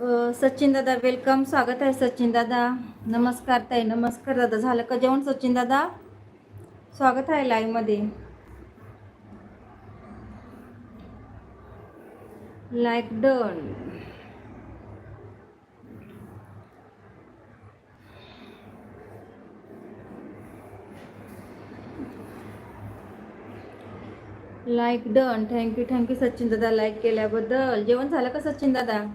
सचिन दादा वेलकम स्वागत आहे सचिन दादा. नमस्कार ताई नमस्कार दादा. झालं का जेवण सचिन दादा? स्वागत आहे लाईव्हमध्ये like done like done thank you thank you Sachin दादा. लाईक केल्याबद्दल. जेवण झालं का सचिन दादा?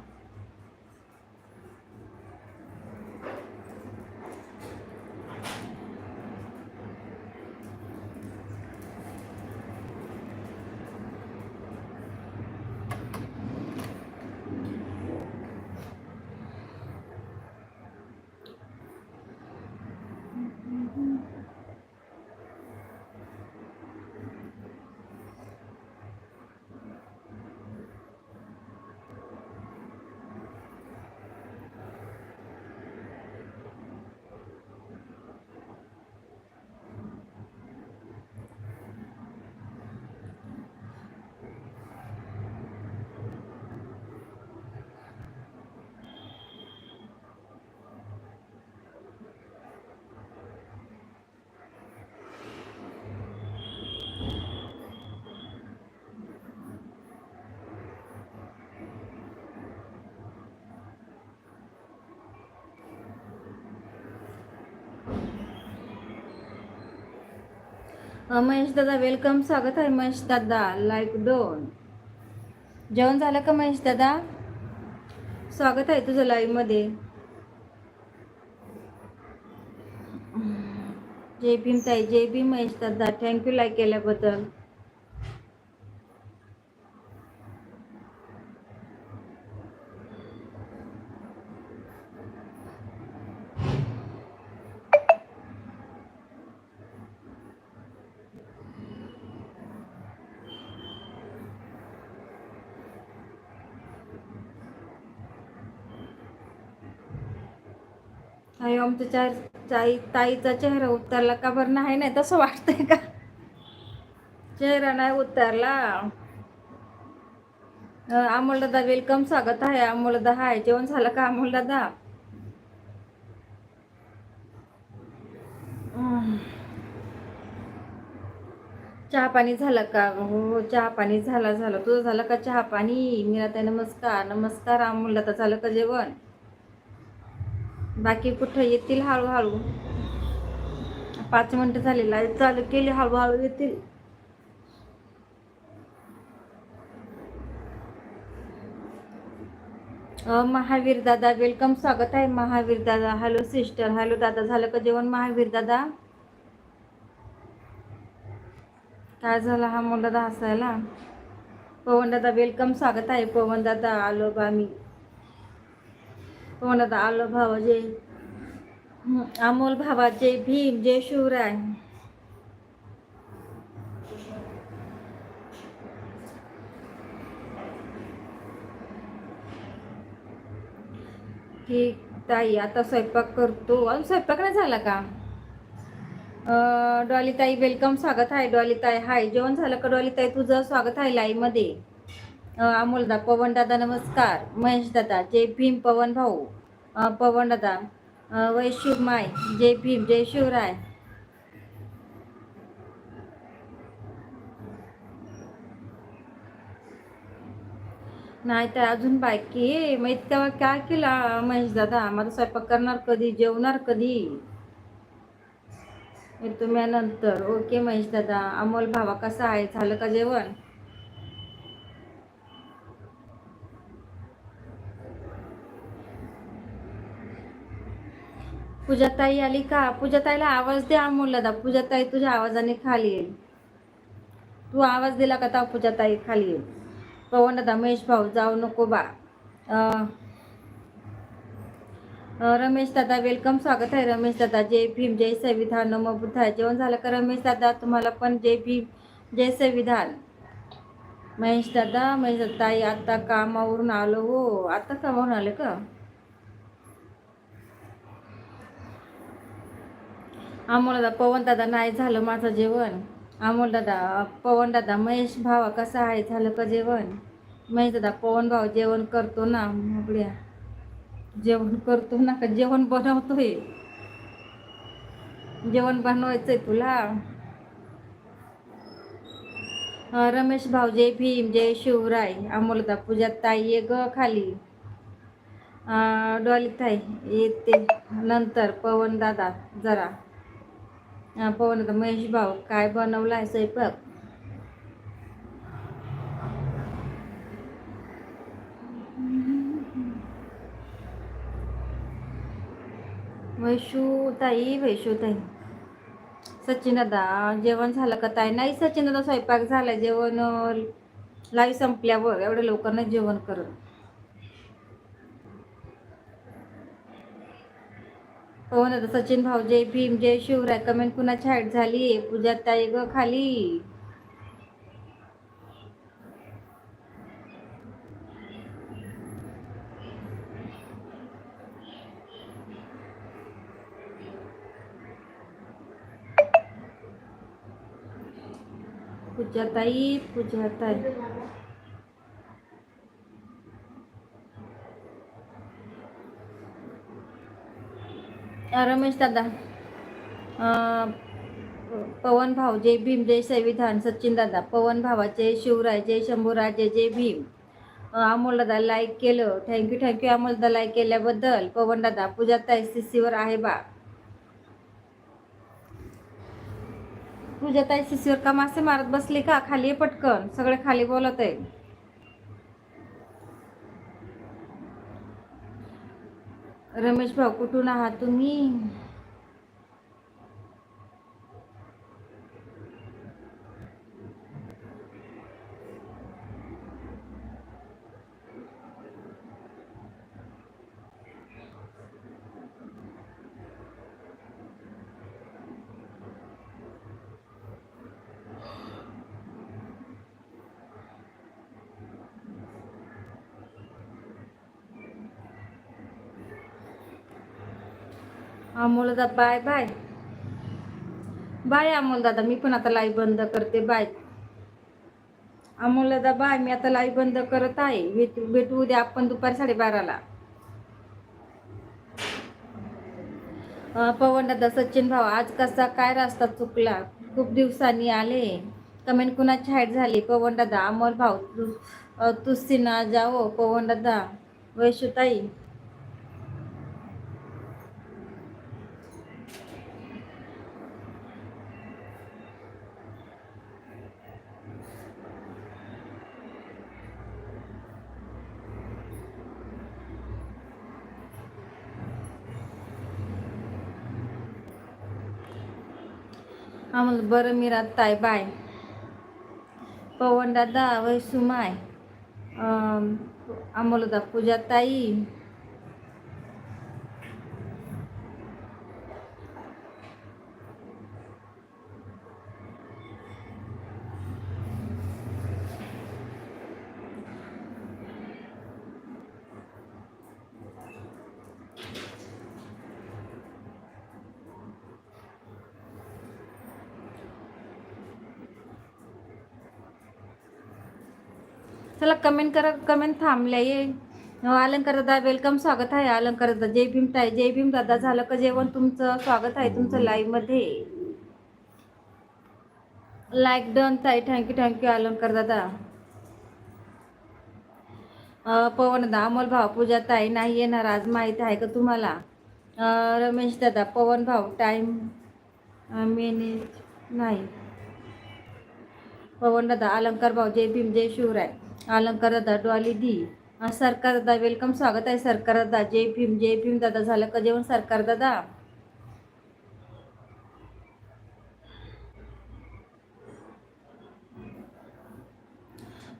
महेश दादा वेलकम स्वागत आहे महेश दादा लाईक दोन. जेवण झालं का महेश दादा? स्वागत आहे तुझं लाईव्हमध्ये जय भीम ताई जय भीम महेश दादा. थँक्यू लाईक केल्याबद्दल. आमच्या चार ताई ताईचा चेहरा उतरला का बरं? नाही नाही तसं वाटतंय का? चेहरा नाही उतरला. अमोलदादा अमोल दादा वेलकम स्वागत आहे. अमोल दादा हाय जेवण झालं का अमोल दादा? चहा पाणी झालं का? हो चहा पाणी झाला झालं. तुझं झालं का चहा पाणी? मीरा ताई नमस्कार. नमस्कार अमोल दादा झालं का जेवण? बाकी कुठं येतील हळूहळू. पाच मिनटं झालेला चालू केली हळूहळू येतील. महावीर दादा वेलकम स्वागत आहे महावीर दादा. हॅलो सिस्टर हॅलो दादा. झालं का जेवण महावीर दादा? काय झालं? हा मुलं दादा हसायला. पवन दादा वेलकम स्वागत आहे पवन दादा. आलो बा मी. पवन आता आलं भावा जय अमोल भावा जय भीम जय शिवराय ठीक ताई आता स्वयंपाक करतो. अजून स्वयंपाक नाही झाला का? डॉली ताई वेलकम स्वागत आहे. डॉली ताई हाय जेवण झालं का? डॉली ताई तुझं स्वागत आहे लाईव्ह अमोलदा पवनदादा पवन दादा नमस्कार. महेश दादा जय भीम पवन भाऊ. पवनदादा पवन दादा वैशिव माय जय भीम जय शिवराय. नाही तर अजून बाकी मग इतक्या काय केला महेश दादा? माझा स्वयंपाक करणार कधी जेवणार कधी? तुम्ही नंतर ओके महेश दादा. अमोल भावा कसा आहे? झालं का जेवण? पूजाताई आली का? पूजाताईला आवाज दे अमोल पूजाताई तुझ्या आवाजाने खाली येईल. तू आवाज दिला का ता पूजाताई खाली येईल. पवन दादा महेश भाऊ जाऊ नको बा. रमेश दादा वेलकम स्वागत आहे रमेश दादा. जय भीम जय संविधान. नम बुद्धाय. जेवण झालं का रमेश दादा? तुम्हाला पण जय भीम जय संविधान. महेश दादा महेश दादा ताई आता कामावरून आलो हो. आता कामावरून आले का? अमोल पवन दादा नाही झालं माझं जेवण. अमोल दादा पवन दादा महेश भावा कसा आहे? झालं का जेवण? महेश दादा पवन भाऊ जेवण करतो ना मोकळ्या जेवण करतो ना का? जेवण बनवतोय. जेवण बनवायचंय तुला. रमेश भाऊ जय भीम जय शिवराय. अमोलदा पूजा ताई ये ग खाली. अं, डॉली ताई येते. नंतर पवन दादा जरा. पवन दादा महेश भाऊ काय बनवलाय स्वयंपाक? वैशू ताई वैशू ताई. सचिन दादा जेवण झालं का ताई? नाही सचिन दादा स्वयंपाक झाला. जेवण लाईव्ह संपल्यावर एवढ्या लवकर नाही जेवण करत हो ना सचिन भाऊ जय भीम जय शिवराय कमेंट कुणाची हाईट झाली? पूजा ताई ग खाली. पूजा ताई पूजा ताई. रमेश दादा पवन भाऊ जय भीम जय संविधान सचिन दादा पवन भावाचे शिवराय जय शंभूराजे जय भीम. अमोल दादा लाईक केलं. थँक्यू थँक्यू अमोल दादा लाईक केल्याबद्दल. पवन दादा पूजा सी सीवर आहे बा. पूजा ताई सीसीवर का मासे मारत बसले का? खाली पटकन. सगळे खाली बोलत आहे रमेश भाऊ कुठून आहात तुम्ही? अमोल दादा बाय बाय. बाय अमोल दादा मी पण आता लाईव्ह बंद करते बाय. अमोल दादा बाय मी आता लाईव्ह बंद करत आहे. भेटू भेटू उद्या आपण दुपारी साडेबाराला. पवन दादा सचिन भाऊ आज कसा काय रस्ता चुकला? खूप दिवसांनी आले. कमेंट कुणाची हाईट झाली? पवन दादा अमोल भाऊ तू जाओ पवन दादा वैशुताई. आम्हाला बरं मी ताई बाय पवन दादा वैसुमाय आम्हाला दादा पूजा ताई. चला कमेंट करा कमेंट थांबल्या ये. अलंकार दादा वेलकम स्वागत आहे अलंकार दादा. जय भीम ताई जय भीम दादा. झालं का जेवण तुमचं? स्वागत आहे तुमचं लाईव्हमध्ये लाईक डन ताई. Thank you thank you Alankar दादा. पवन दादा अमोल भाऊ पूजा ताई नाही येणार आज माहीत आहे का तुम्हाला? रमेश दादा पवन भाऊ टाईम मेनेज नाही. पवन दादा अलंकार भाऊ जय भीम जय शिवराय. अलंकारदा दादा डॉली दी. सरकार दादा वेलकम स्वागत आहे सरकार दादा जय भीम जय भीम दादा झालं का जेवण सरकार दादा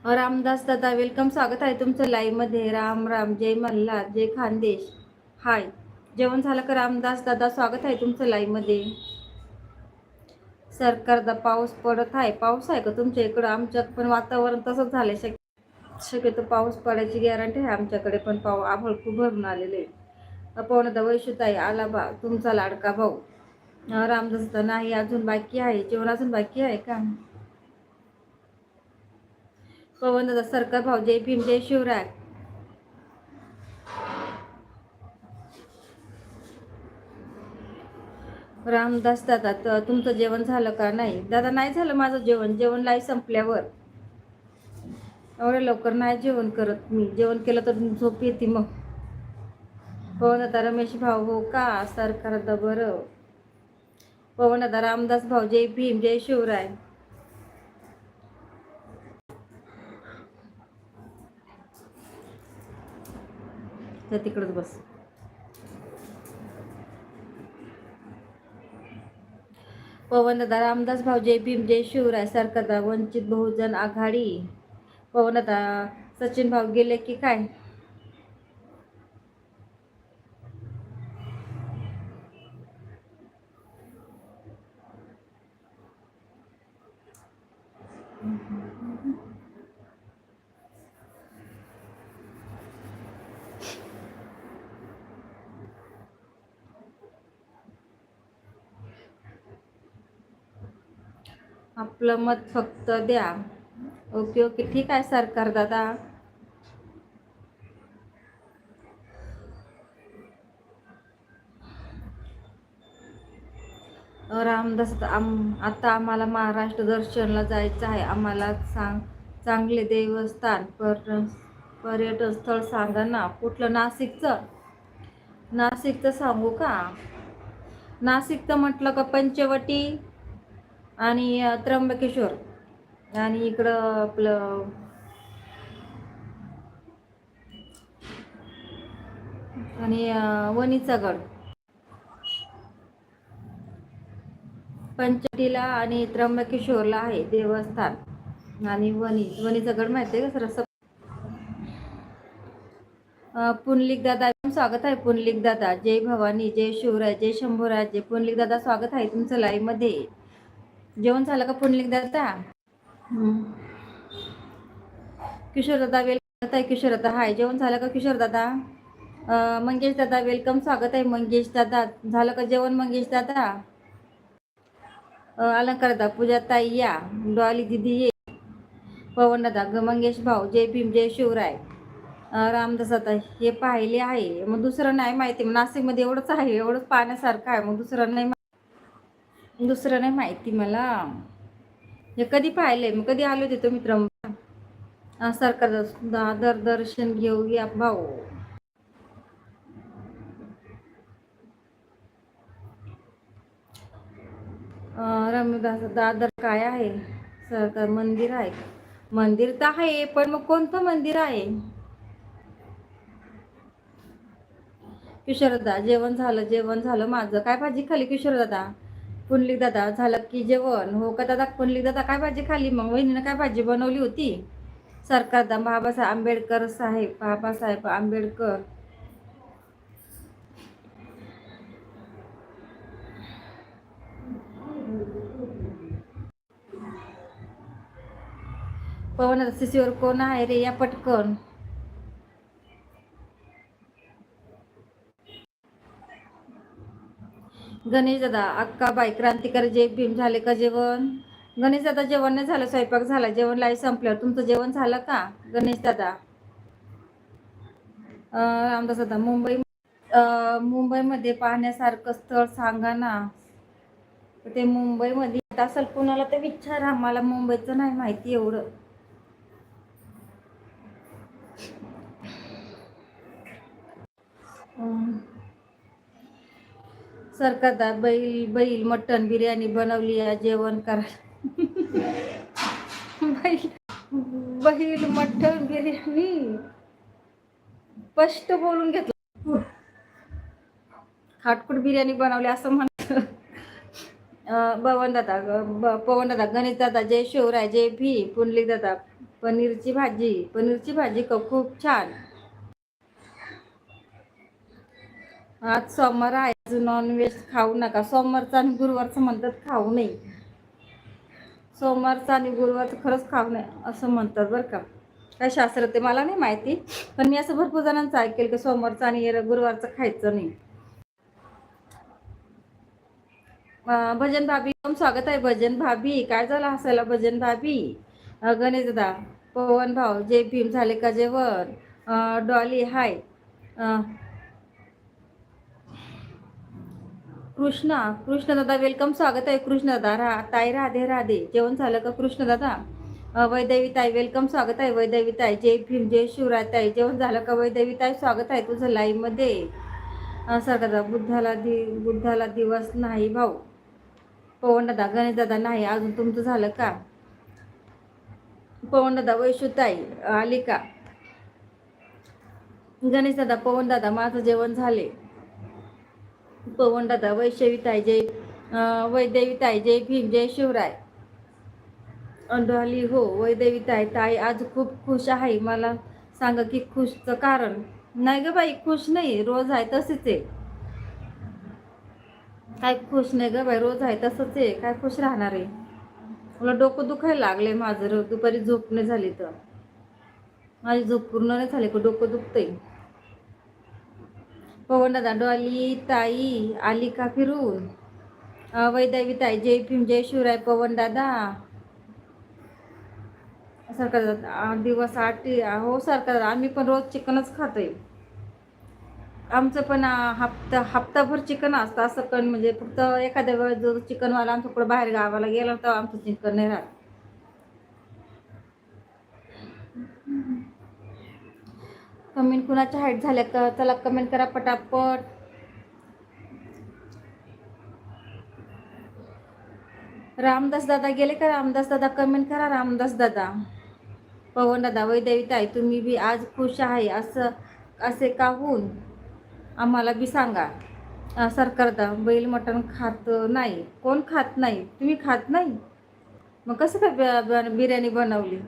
रामदास दादा वेलकम स्वागत आहे तुमचं लाईव्हमध्ये. राम राम जय मल्हार जय खानदेश. हाय. जेवण झालं का रामदास दादा? स्वागत आहे तुमचं लाईव्हमध्ये. सरकार दा पाऊस पडत आहे. पाऊस आहे का तुमच्या इकडं? आमच्यात पण वातावरण तसंच झालंय. शक्य शक्यतो पाऊस पडायची गॅरंटी आहे आमच्याकडे पण पाऊ आभळ खूप भरून आलेले पवन पवनता वैशुताई आला बा तुमचा लाडका भाऊ. रामदास नाही अजून बाकी आहे. जेवण अजून बाकी आहे का? पवन दादा सरकार भाऊ जय भीम जय शिवराय. रामदास दादा तुमचं जेवण झालं का नाही? दादा नाही झालं माझं जेवण. जेवण लाई संपल्यावर. एवढ्या लवकर नाही जेवण करत मी. जेवण केलं तर झोप येते मग. पवन आता रमेश भाऊ हो का? सरकार द बरं. पवन आता रामदास भाऊ जय भीम जय शिवराय. त्या तिकडंच बस. पवन दादा रामदास भाऊ जय भीम जय शिवराय सरकार वंचित बहुजन आघाडी. पवन आता सचिन भाऊ गेले की काय? आपलं मत फक्त द्या. Okay okay. ठीक आहे सरकार दादा. रामदास आता आम आता आम्हाला महाराष्ट्र दर्शनला जायचं आहे. आम्हाला सांग चांगले देवस्थान पर पर्यटन स्थळ सांगा ना. कुठलं? नाशिकचं? नाशिकचं सांगू का? नाशिकचं म्हटलं का पंचवटी आणि त्र्यंबकेश्वर? आणि इकडं आपलं आणि वणीचा गड. पंचटीला आणि त्र्यंबकेश्वरला आहे देवस्थान आणि वणी. वणीचा गड माहिती आहे का सर? पुनलिक दादा स्वागत आहे पुनलिक दादा. जय भवानी जय शिवराय जय शंभूराय जय पुनलिक दादा स्वागत आहे तुमचं लाईव्हमध्ये. जेवण झालं का पुनलिक दादा? किशोर दादा वेलकम आहे किशोर दादा हाय जेवण झालं का किशोर दादा? मंगेश दादा वेलकम स्वागत आहे मंगेश दादा. झालं का जेवण मंगेश दादा? अलंकार दादा पूजा ताई या. डॉली दिदी ये. पवन दादा ग मंगेश भाऊ जय भीम जय शिवराय. रामदास दादा हे पाहिले आहे. मग दुसरं नाही माहिती. मग नाशिकमध्ये एवढंच आहे एवढंच पाहण्यासारखं आहे. मग दुसरं नाही दुसरं नाही माहिती मला. हे कधी पाहिलंय? मग कधी आले होते तुम्ही त्र्यंबा सरकार दादर दर्शन घेऊया भाऊ. रमदास दादर काय आहे? सरकार मंदिर आहे. मंदिर तर आहे पण मग कोणतं मंदिर आहे? किशोरदा जेवण झालं जेवण झालं. माझं काय भाजी खाली किशोरदा? पुंडलिक दादा झालं की जेवण. हो का दादा पुंडलिक दादा काय भाजी खाली मग वहिनीनं काय भाजी बनवली होती? सरकार दा बाबासाहेब आंबेडकर साहेब बाबासाहेब आंबेडकर. पवन शिशीवर कोण आहे रे? या पटकन. गणेश दादा अक्काबाई क्रांतिकारी जय भीम झाले का जेवण? गणेश दादा जेवण नाही झालं स्वयंपाक झाला जेवण लाई संपल्यावर तुमचं जेवण झालं का? गणेश दादा. रामदास दादा मुंबई मुंबईमध्ये पाहण्यासारखं स्थळ सांगा ना. ते मुंबईमध्ये असेल कुणाला तर विचारा मला मुंबईचं नाही माहिती एवढं. Um, सर करतात बैल बैल मटण बिर्याणी बनवली आहे जेवण करा. बैल बैल मटण बिर्याणी. स्पष्ट बोलून घेतलं. खाटकुट बिर्याणी बनवली असं म्हणत. पवन दादा पवन दादा गणेश दादा जय शिवराय जय भी पुंडलिक दादा पनीरची भाजी पनीरची भाजी खूप छान. आज सोमवार आहे. नॉनव्हेज खाऊ नका. सोमवारचं आणि गुरुवारचं म्हणतात खाऊ नये. सोमवारचं आणि गुरुवारचं खरंच खाऊ नये असं म्हणतात बरं का. काय शास्त्र ते मला नाही माहिती. पण मी असं भरपूर जणांचं ऐकेल की सोमवारचं आणि गुरुवारचं खायचं नाही. भजन भाभी स्वागत आहे भजन भाभी. काय झालं हसायला भजन भाभी? गणेशदा गणेश दादा पवन भाऊ जय भीम झाले का जेवण? Dolly hi. कृष्णा कृष्णदादा वेलकम स्वागत आहे कृष्णदादा. रा ताई राधे राधे. जेवण झालं का कृष्णदादा? अ, वैदेवी ताई वेलकम स्वागत आहे वैदेवी ताई. जय भीम जय शिवराय ताई. जेवण झालं का वैदेवी ताई? स्वागत आहे तुझं लाईव्हमध्ये अ, सरकारदा बुद्धाला दि बुद्धाला दिवस नाही भाऊ. पवन दादा गणेश दादा नाही. अजून तुमचं झालं का? पवन दादा वैशुताई आली का? गणेश दादा पवन दादा माझं जेवण झाले. पवन दादा वैशवी ताई जय वैदेवी ताई जय भीम जय शिवराय. अंडोली हो वैदेवी ताई ताई आज खूप खुश आहे. मला सांगा की खुशचं कारण. नाही ग बाई खुश नाही रोज आहे तसेच आहे. काय खुश नाही ग बाई रोज आहे तसंच आहे. काय खुश राहणार आहे? मला डोकं दुखायला लागले माझं. दुपारी झोप नाही झाली तर. माझी झोप पूर्ण नाही झाली का डोकं दुखतंय. पवन दादा डॉली ताई आली का फिरून? अं, ताई जय भीम जय शिवराय पवन दादा सारखा दादा, दिवस आठ हो सारखा दादा, आम्ही पण रोज चिकनच खातोय. आमचं पण हप्ता हप्ताभर चिकन असतं असं पण म्हणजे फक्त एखाद्या वेळेस जो चिकनवाला आमचं कुठं बाहेर गावाला गेला तर आमचं चिकन नाही राहत. कमेंट कुणाच्या हाईट झाल्या का? चला कमेंट करा पटापट. रामदास दादा गेले का? रामदास दादा कमेंट करा. रामदास दादा. पवन दादा वैदेवी ताई तुम्ही बी आज खुश आहे असं असे का होऊन आम्हाला बी सांगा. सरकारदा बैल मटण खात नाही. कोण खात नाही? तुम्ही खात नाही? मग कसं काय ब- ब- बिर्याणी बनवली?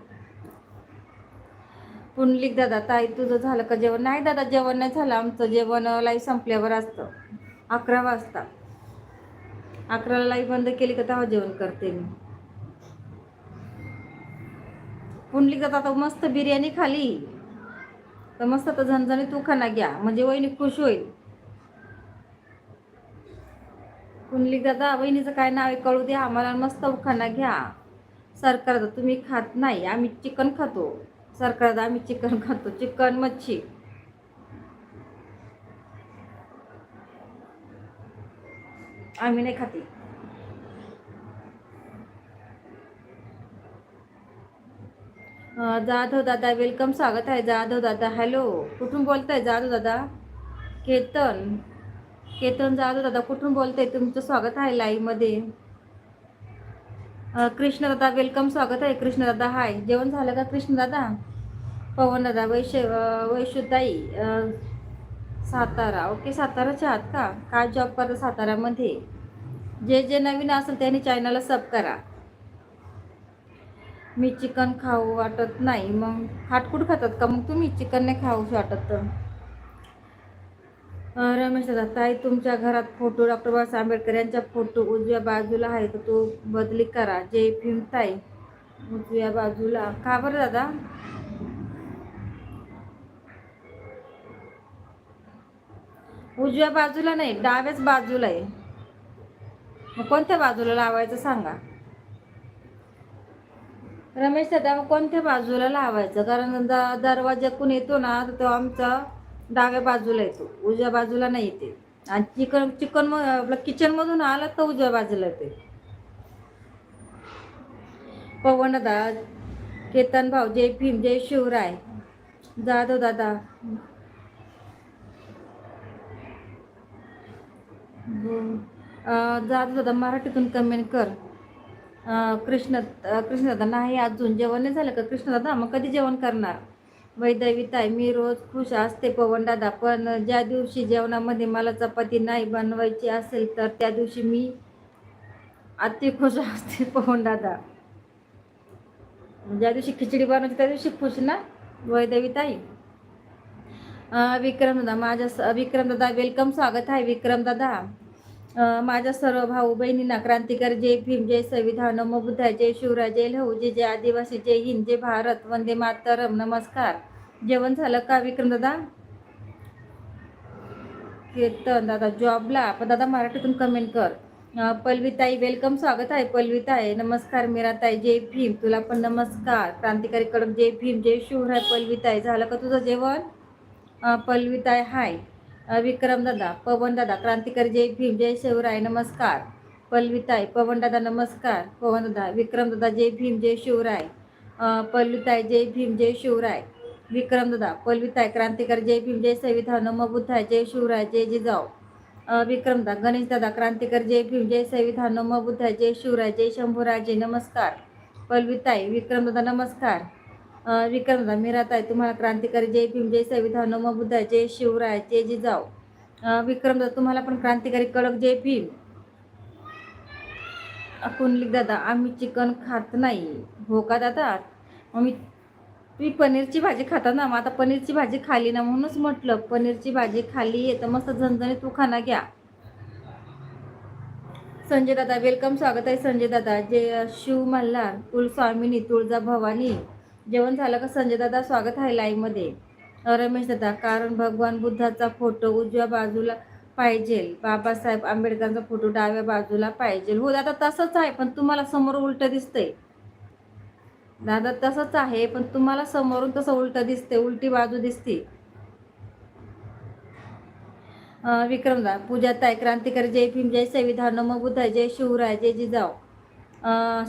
पुंडलिक दादा ताई तुझं झालं का जेवण? नाही दादा जेवण नाही झालं. आमचं जेवण लाईव्ह संपल्यावर असतं. अकरा वाजता. अकराला लाईव्ह बंद केली का तेव्हा जेवण करते मी. पुंडलिक दादा आता मस्त बिर्याणी खाली. तर मस्त तर झणझणी तू खाना घ्या. म्हणजे वहिनी खुश होईल. पुंडलिक दादा वहिनीचं काय नाव आहे कळू द्या आम्हाला मस्त खाना घ्या. सरकार तुम्ही खात नाही. आम्ही चिकन खातो. सरकार आम्ही चिकन खातो. चिकन मच्छी. आम्ही नाही खाते जाधव दादा वेलकम स्वागत आहे. जाधव दादा हॅलो कुठून बोलताय जाधव दादा? केतन. केतन जाधव दादा कुठून बोलताय? तुमचं स्वागत आहे लाईव्हमध्ये कृष्णदादा वेलकम स्वागत आहे. कृष्णदादा हाय जेवण झालं का कृष्णदादा? पवनदादा वैश वैशुताई सातारा. ओके साताराच्या आहात का? काय जॉब करता साताऱ्यामध्ये जे जे नवीन असेल त्यांनी चॅनलला सब करा. मी चिकन खाऊ वाटत नाही. मग हाटकूट खातात का? मग तुम्ही चिकन नाही खाऊ वाटत. तर रमेश दादा ताई तुमच्या घरात फोटो डॉक्टर बाबासाहेब आंबेडकर यांचा फोटो उजव्या बाजूला आहे तर तो बदली करा. जय भीम ताई. उजव्या बाजूला. का बरं दादा? उजव्या बाजूला नाही डाव्याच बाजूला आहे. मग कोणत्या बाजूला लावायचं सांगा? रमेश दादा मग कोणत्या बाजूला लावायचं? कारण दरवाजा कोण येतो ना तर तो आमचा डाव्या बाजूला येतो उजव्या बाजूला नाही येते. आणि चिकन चिकन मग आपलं किचनमधून आलं तर उजव्या बाजूला येते. पवनदा केतन भाऊ जय भीम जय शिवराय. जाधव दादा. जाधव दादा मराठीतून कमेंट कर. कृष्ण कृष्णदादा नाही अजून जेवण नाही झालं का? कृष्ण मग कधी जेवण करणार? वैदविताय मी रोज खुश असते पवनदादा पण ज्या दिवशी जेवणामध्ये मला चपाती नाही बनवायची असेल तर त्या दिवशी मी अति खुश असते पवनदादा. ज्या दिवशी खिचडी बनवायची त्या दिवशी खुश ना वैदविताई विक्रमदादा माझ्या विक्रमदादा वेलकम स्वागत आहे विक्रमदादा. माझ्या सर्व भाऊ बहिणींना क्रांतिकारी जय भीम जय संविधान नमो बुद्धाय जय शिवराय जय लहू जय जय आदिवासी जय हिंद जय भारत वंदे मातरम. नमस्कार. जेवण झालं का विक्रम दादा? कीर्तन दादा जॉबला. पण दादा मराठीतून कमेंट कर. अं, वेलकम स्वागत आहे पल्लवीताई नमस्कार मीराताई जय भीम. तुला पण नमस्कार. क्रांतिकारी कडक जय भीम जय शिवराय पल्लवीताई झालं का तुझं जेवण? अं, हाय विक्रमदादा पवनदादा क्रांतिकारी जय भीम जय शिवराय नमस्कार. पल्लवीताई पवनदादा नमस्कार. पवनदादा विक्रमदादा जय भीम जय शिवराय. अ, पल्लवीताई जय भीम जय शिवराय. विक्रमदादा पल्लवीताई क्रांतिकारी जय भीम जय सविता नम बुद्धाय जय शिवराय जय जिजाऊ. अ, विक्रमदा गणेशदादा क्रांतिकारी जय भीम जय सविता नम बुद्धाय जय शिवराय जय शंभूराजे नमस्कार. पल्लवीताई विक्रमदादा नमस्कार. अ, विक्रमदा आहे तुम्हाला क्रांतिकारी जय भीम जय संविधान नम बुद्धाय जय शिवराय जय जिजाऊ. अ, विक्रमदा तुम्हाला पण क्रांतिकारी कडक जय भीम. कुंडलिक दादा आम्ही चिकन खात नाही. हो का दादा? मग मी तुम्ही पनीरची भाजी खाता ना मग आता पनीरची भाजी खाली ना म्हणूनच म्हटलं पनीरची भाजी खाली आहे तर मस्त झणझणीत तू खाना घ्या. संजय दादा वेलकम स्वागत आहे संजय दादा. जय शिव मल्हार कुलस्वामिनी तुळजा भवानी जेवण झालं का संजय दादा स्वागत आहे लाईव्हमध्ये रमेश दादा कारण भगवान बुद्धाचा फोटो उजव्या बाजूला पाहिजे. बाबासाहेब आंबेडकरांचा फोटो डाव्या बाजूला पाहिजे. हो दादा तसंच आहे पण तुम्हाला समोर उलट दिसतंय. दादा तसंच आहे पण तुम्हाला समोरून तसं उलट दिसते उलटी बाजू दिसते. विक्रमदा पूजाताई क्रांतिकारी जय भीम जय संविधान नम बुद्धाय जय शिवराय जय जिजाऊ.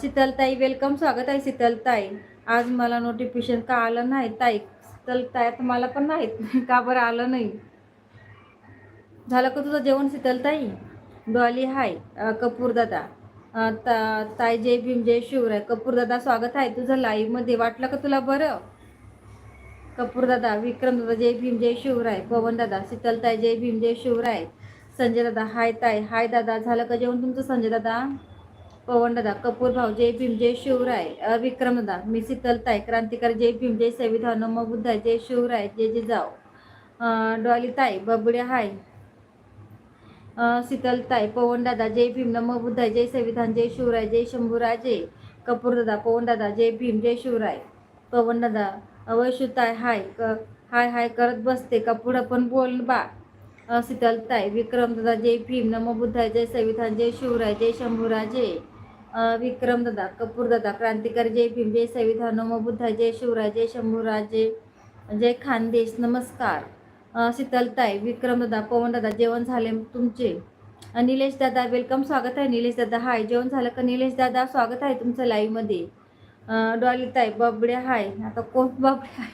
शीतलताई वेलकम स्वागत आहे शीतलताई. आज मला नोटिफिकेशन का आलं नाही? ताई शीतलताई आता मला पण नाही. का बरं आलं नाही? झालं का तुझं जेवण शीतलताई डॉली हाय कपूरदादा कपूर दादा. ता ताई जय भीम जय शिवराय. कपूर दादा स्वागत आहे तुझं लाईव्हमध्ये वाटलं का तुला बरं? कपूर दादा विक्रम दादा जय भीम जय शिवराय. पवन दादा शीतलताई जय भीम जय शिवराय. संजय दादा हाय ताई. हाय दादा झालं का जेवण तुमचं संजय दादा? पवन दादा कपूर भाऊ जय भीम जय शिवराय अ, मी शीतलताई क्रांतिकारी जय भीम जय संविधान नम बुद्धा जय शिवराय जय जिजाऊ अ, डॉली ताई बबड्या हाय. शीतलताय पवनदादा पवन दादा जय भीम नम बुद्धा जय संविधान जय शिवराय जय शंभूराजे कपूरदादा पवनदादा जय भीम जय शिवराय. पवन दादा अवैशुताय हाय क हाय हाय करत बसते का पुढं पण बोल बा. शीतलताय विक्रमदादा विक्रम दादा जय भीम नम बुद्धाय जय संविधान जय शिवराय जय शंभूराजे. विक्रमदादा विक्रम दादा कपूर दादा क्रांतिकारी जय भीम जय संविधान जय शिवराजे जय शंभूराजे जय खानदेश नमस्कार. शीतलताई विक्रम दादा पवन दादा जेवण झाले तुमचे? निलेश दादा वेलकम स्वागत आहे. निलेश दादा हाय जेवण झालं का निलेश दादा? स्वागत आहे तुमचं लाईव्हमध्ये डॉलीताई बाबड्या हाय आता कोण बाबड्या आहे?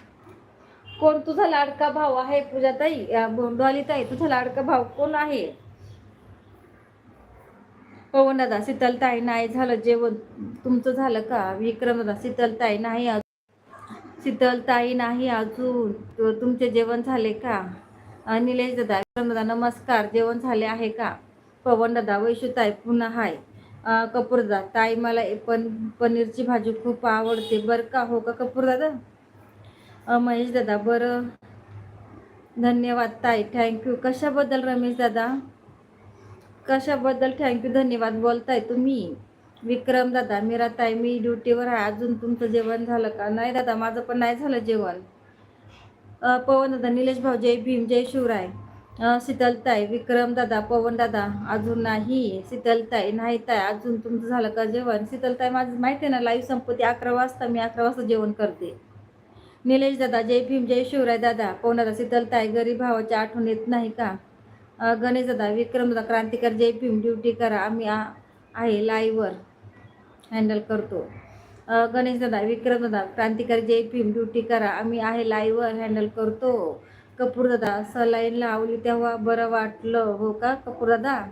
कोण तुझा लाडका भाऊ आहे पूजाताई? डॉलीताई तुझा लाडका भाऊ कोण आहे? पवन दादा शीतलताई नाही झालं जेवण. तुमचं झालं का? विक्रम दादा शीतलताई नाही अजून. शीतलताई नाही अजून. तुमचे जेवण झाले का? निलेश दादा विक्रम दादा नमस्कार. जेवण झाले आहे का? पवन दादा वैशुताई पुन्हा हाय. अ, कपूर दादा ताई मला पण पनीरची भाजी खूप आवडते. बरं का? हो का कपूर दादा महेश दादा बरं. धन्यवाद ताई. थँक्यू. कशाबद्दल रमेश दादा कशाबद्दल थँक्यू धन्यवाद बोलताय तुम्ही? विक्रम दादा मीरा ताई मी ड्युटीवर आहे. अजून तुमचं जेवण झालं का? नाही दादा माझं पण नाही झालं जेवण. पवन दादा निलेश भाऊ जय भीम जय शिवराय. अ, शीतलताई विक्रम दादा पवन दादा अजून नाही. शीतलताई नाही ताय अजून तुमचं झालं का जेवण? शीतलताई माझं माहिती आहे ना लाईव्ह संपत्ती अकरा वाजता मी अकरा वाजता जेवण करते. निलेश दादा जय भीम जय शिवराय दादा. पवन दादा शीतलताई गरीब भावाची आठवण येत नाही का? गणेश दादा विक्रम दादा क्रांतिकारी जय भीम ड्युटी करा आम्ही आहे लाईव्हवर हँडल करतो. गणेश दादा विक्रम दादा क्रांतिकारी जय भीम ड्युटी करा आम्ही आहे लाईव्हवर हँडल करतो. कपूर दादा सलाईन लावली तेव्हा बरं वाटलं हो का कपूर दादा?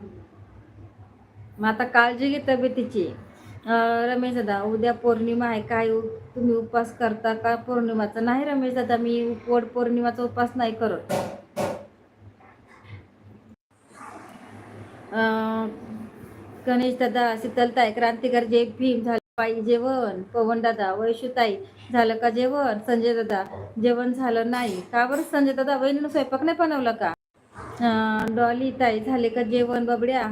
मग आता काळजी घे तब्येतीची. रमेश दादा उद्या पौर्णिमा आहे काय उ- तुम्ही उपवास करता का? पौर्णिमाचा नाही रमेश दादा मी वड पौर्णिमाचा उपवास नाही करत. गणेश दादा शीतलताई क्रांतिकारी जे भीम झालं बाई जेवण पवन दादा वैशुताई झालं का जेवण संजय दादा जेवण झालं नाही. का बरं संजय दादा वहिनीनं स्वयंपाक नाही बनवला का? डॉली ताई झाले का जेवण बबड्या?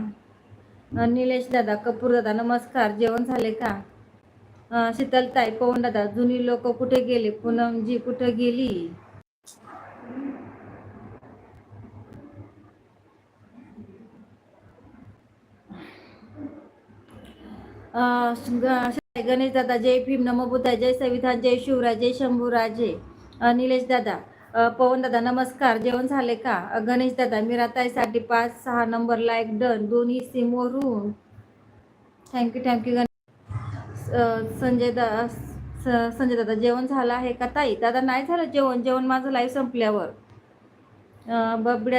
निलेश दादा कपूर दादा नमस्कार जेवण झाले का? शीतलताई पवन दादा जुनी लोक कुठे गेले? पूनमजी कुठे गेली? गणेश दादा जय भीम नमो बुद्धा जय सविधान जय शिवराज जय शंभूराजे अं, निलेश दादा पवन दादा नमस्कार जेवण झाले का? गणेश दादा मी राहतायसाठी पाच सहा नंबर लाईक डन दोन्ही सिमवरून thank you thank you Ganesh Sanjay दा संजय दादा जेवण झालं आहे का ताई? दादा नाही झालं जेवण? जेवण माझं लाईव्ह संपल्यावर. बबड्या